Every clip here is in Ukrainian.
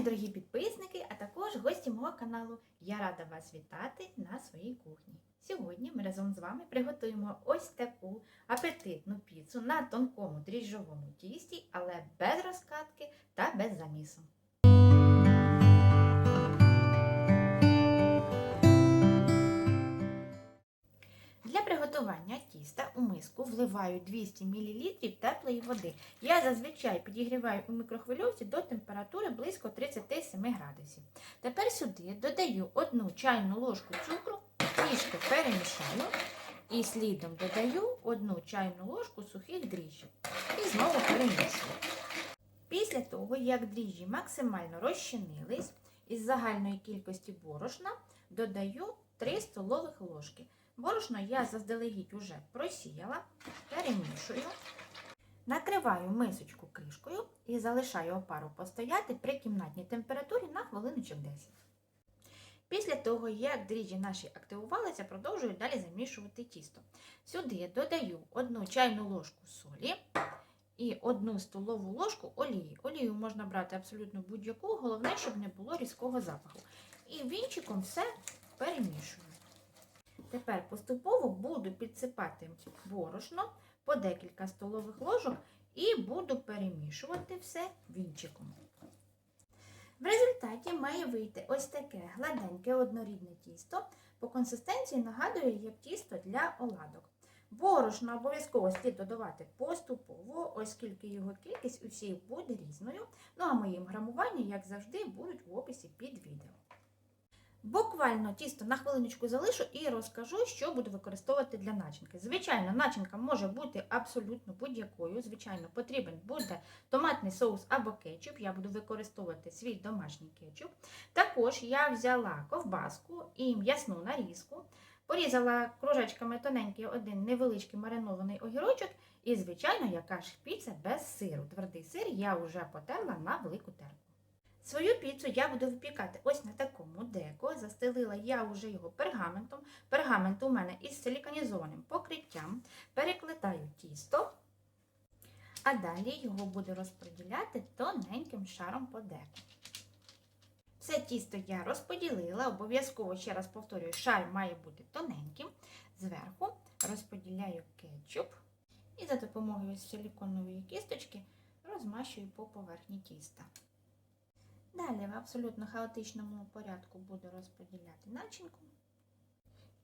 мої дорогі підписники, а також гості мого каналу. Я рада вас вітати на своїй кухні. Сьогодні ми разом з вами приготуємо ось таку апетитну піцу на тонкому дріжджовому тісті, але без розкатки та без замісу. Тіста у миску вливаю 200 мл теплої води. Я зазвичай підігріваю у мікрохвильовці до температури близько 37 градусів. Тепер сюди додаю 1 чайну ложку цукру, трішки перемішаю і слідом додаю 1 чайну ложку сухих дріжджів і знову перемішую. Після того, як дріжджі максимально розчинились, із загальної кількості борошна додаю 3 столових ложки. Борошно я заздалегідь уже просіяла, перемішую, накриваю мисочку кришкою і залишаю опару постояти при кімнатній температурі на хвилиночок 10. Після того, як дріжджі наші активувалися, продовжую далі замішувати тісто. Сюди додаю 1 чайну ложку солі і 1 столову ложку олії. Олію можна брати абсолютно будь-яку, головне, щоб не було різкого запаху. І вінчиком все перемішую. Тепер поступово буду підсипати борошно по декілька столових ложок і буду перемішувати все вінчиком. В результаті має вийти ось таке гладеньке однорідне тісто. По консистенції нагадує, як тісто для оладок. Борошно обов'язково слід додавати поступово, оскільки його кількість усіх буде різною. Ну а моїм грамування, як завжди, будуть в описі під відео. Буквально тісто на хвилиночку залишу і розкажу, що буду використовувати для начинки. Звичайно, начинка може бути абсолютно будь-якою. Звичайно, потрібен буде томатний соус або кетчуп. Я буду використовувати свій домашній кетчуп. Також я взяла ковбаску і м'ясну нарізку, порізала кружечками тоненький один невеличкий маринований огірочок. І, звичайно, яка ж піца без сиру. Твердий сир я вже потерла на велику терку. Свою піцу я буду випікати ось на такому деко. Застелила я вже його пергаментом. Пергамент у мене із силіканізованим покриттям. Перекликаю тісто, а далі його буду розподіляти тоненьким шаром по деку. Все тісто я розподілила, обов'язково, ще раз повторюю, шар має бути тоненьким. Зверху розподіляю кетчуп і за допомогою силіконової кісточки розмащую по поверхні тіста. Далі в абсолютно хаотичному порядку буду розподіляти начинку.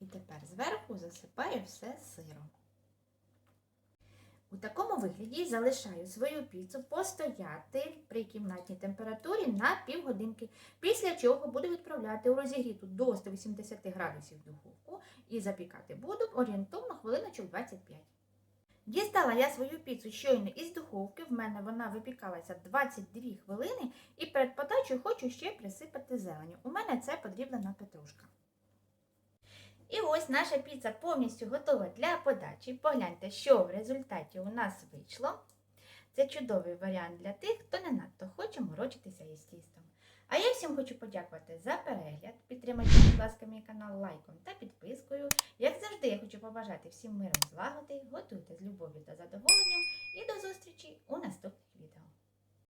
І тепер зверху засипаю все сиром. У такому вигляді залишаю свою піцу постояти при кімнатній температурі на півгодинки, після чого буду відправляти у розігріту до 180 градусів духовку і запікати буду орієнтовно хвилиночок 25. Дістала я свою піцу щойно із духовки, в мене вона випікалася 22 хвилини, і перед подачею хочу ще присипати зеленю. У мене це подріблена петрушка. І ось наша піца повністю готова для подачі. Погляньте, що в результаті у нас вийшло. Це чудовий варіант для тих, хто не надто хоче морочитися із тістом. А я всім хочу подякувати за перегляд. Підтримайте, будь ласка, мій канал лайком та підпискою. Як завжди, я хочу побажати всім миром злагоди, готуйте з любов'ю та задоволенням і до зустрічі у наступних